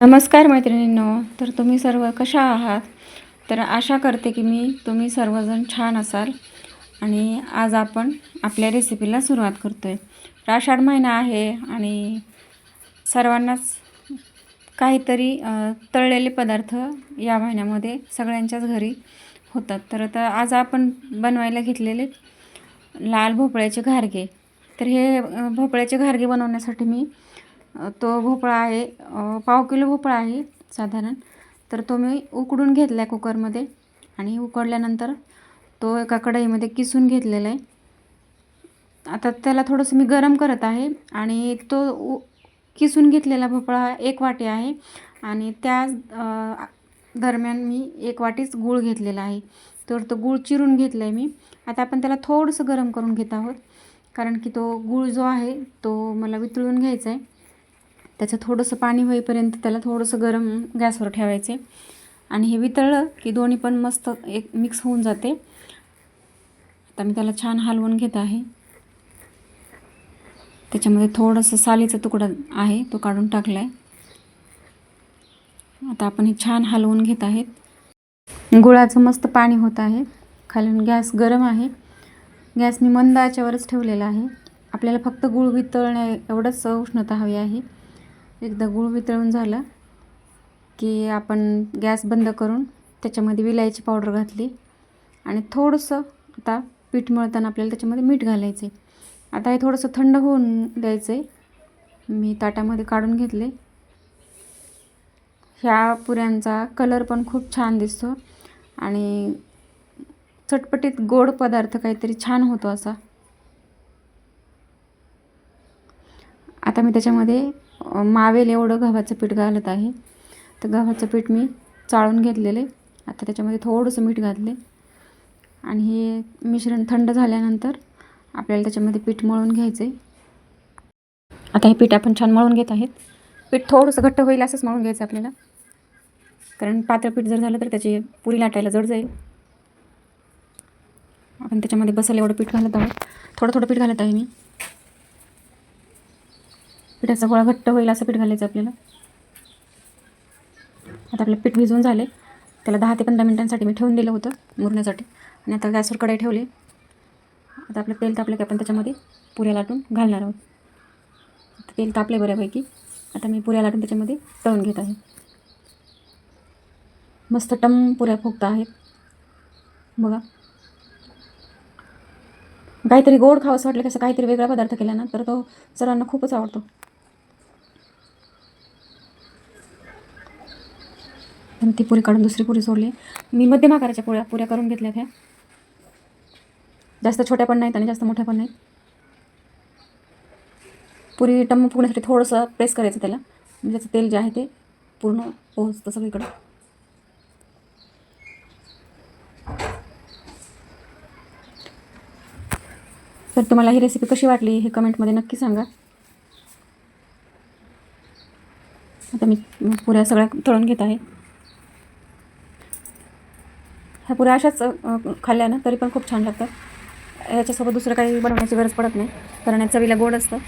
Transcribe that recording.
नमस्कार मैत्रिणींनो तर तुम्ही सर्व कशा आहात? तर आशा करते की मी तुम्ही सर्वजण छान असाल. आणि आज आपण आपल्या रेसिपीला सुरुवात करतो आहे आषाढ महिना आहे आणि सर्वांनाच काहीतरी तळलेले पदार्थ या महिन्यामध्ये सगळ्यांच्याच घरी होतात. तर आता आज आपण बनवायला घेतलेले लाल भोपळ्याचे घारगे. तर हे भोपळ्याचे घारगे बनवण्यासाठी मी तो भोपळा आहे. पाव किलो भोपळा आहे साधारण. तर तो मी उकडून घेतला आहे कुकरमध्ये आणि उकडल्यानंतर तो एका कढईमध्ये किसून घेतलेला आहे. आता त्याला थोडंसं मी गरम करत आहे आणि तो उ किसून घेतलेला भोपळा हा एक वाटी आहे आणि त्या दरम्यान मी एक वाटीच गूळ घेतलेला आहे. तर तो गूळ चिरून घेतला आहे मी. आता आपण त्याला थोडंसं गरम करून घेत आहोत. कारण की तो गूळ जो आहे तो मला वितळून घ्यायचा आहे त्याचं थोडंसं पाणी होईपर्यंत त्याला थोडंसं गरम गॅसवर ठेवायचे. आणि हे वितळलं की दोन्ही पण मस्त एक मिक्स होऊन जाते. आता मी त्याला छान हलवून घेत आहे. त्याच्यामध्ये थोडंसं सालीचा तुकडा आहे तो काढून टाकला आहे आता आपण हे छान हलवून घेत आहेत. गुळाचं मस्त पाणी होत आहे. खालून गॅस गरम आहे. गॅस मी मंद आचेवरच ठेवलेला आहे. आपल्याला फक्त गुळ वितळण्या एवढंच उष्णता हवी आहे. एकदा गूळ वितळून झाला की आपण गॅस बंद करून त्याच्यामध्ये विलायची पावडर घातली आणि थोडंसं आता पीठ मळताना आपल्याला त्याच्यामध्ये मीठ घालायचं आहे आता हे थोडंसं थंड होऊन द्यायचं आहे मी ताटामध्ये काढून घेतले. ह्या पुऱ्यांचा कलर पण खूप छान दिसतो आणि चटपटीत गोड पदार्थ काहीतरी छान होतो असा. आता मी त्याच्यामध्ये मावेल एवढं गव्हाचं पीठ घालत आहे. तर गव्हाचं पीठ मी चाळून घेतलेले आता त्याच्यामध्ये थोडंसं मीठ घातले आणि हे मिश्रण थंड झाल्यानंतर आपल्याला त्याच्यामध्ये पीठ मळून घ्यायचं आहे आता हे पीठ आपण छान मळून घेत आहेत. पीठ थोडंसं घट्ट होईल असंच मळून घ्यायचं आपल्याला. कारण पातळ पीठ जर झालं तर त्याची पुरी लाटायला जड जाईल. आपण त्याच्यामध्ये बसायला एवढं पीठ घालत आहोत. थोडं थोडं पीठ घालत आहे मी. पिठाचा गोळा घट्ट होईल असं पीठ घालायचं आपल्याला. आता आपलं पीठ भिजवून झाले त्याला दहा ते पंधरा मिनिटांसाठी मी ठेवून दिलं होतं मुरण्यासाठी. आणि आता गॅसवर कढई ठेवली. आता आपलं तेल तापलं की आपण त्याच्यामध्ये पुऱ्या लाटून घालणार आहोत. तेल तापले बऱ्यापैकी. आता मी पुऱ्या लाटून त्याच्यामध्ये तळून घेत आहे. मस्त टम पुऱ्या फुगत आहेत. बघा. काहीतरी गोड खावंसं वाटलं की असं काहीतरी वेगळा पदार्थ केला ना तर तो सरांना खूपच आवडतो. आणि ती पुरी काढून दुसरी पुरी सोडली. मी मध्यम आकाराच्या पुऱ्या पुऱ्या करून घेतल्या त्या. जास्त छोट्या पण नाहीत आणि जास्त मोठ्या पण नाहीत. पुरी टम्म फुगण्यासाठी थोडंसं प्रेस करायचं त्याला. म्हणजे त्याचं तेल जे आहे ते पूर्ण पोहोचतं सगळीकडं. तर तुम्हाला ही रेसिपी कशी वाटली हे कमेंटमध्ये नक्की सांगा. आता मी पुऱ्या सगळ्या तळून घेत आहे. ह्या पुऱ्या अशाच खाल्ल्या ना तरी पण खूप छान लागतात. याच्यासोबत दुसरं काही बनवण्याची गरज पडत नाही. कारण या चवीला गोड असतं.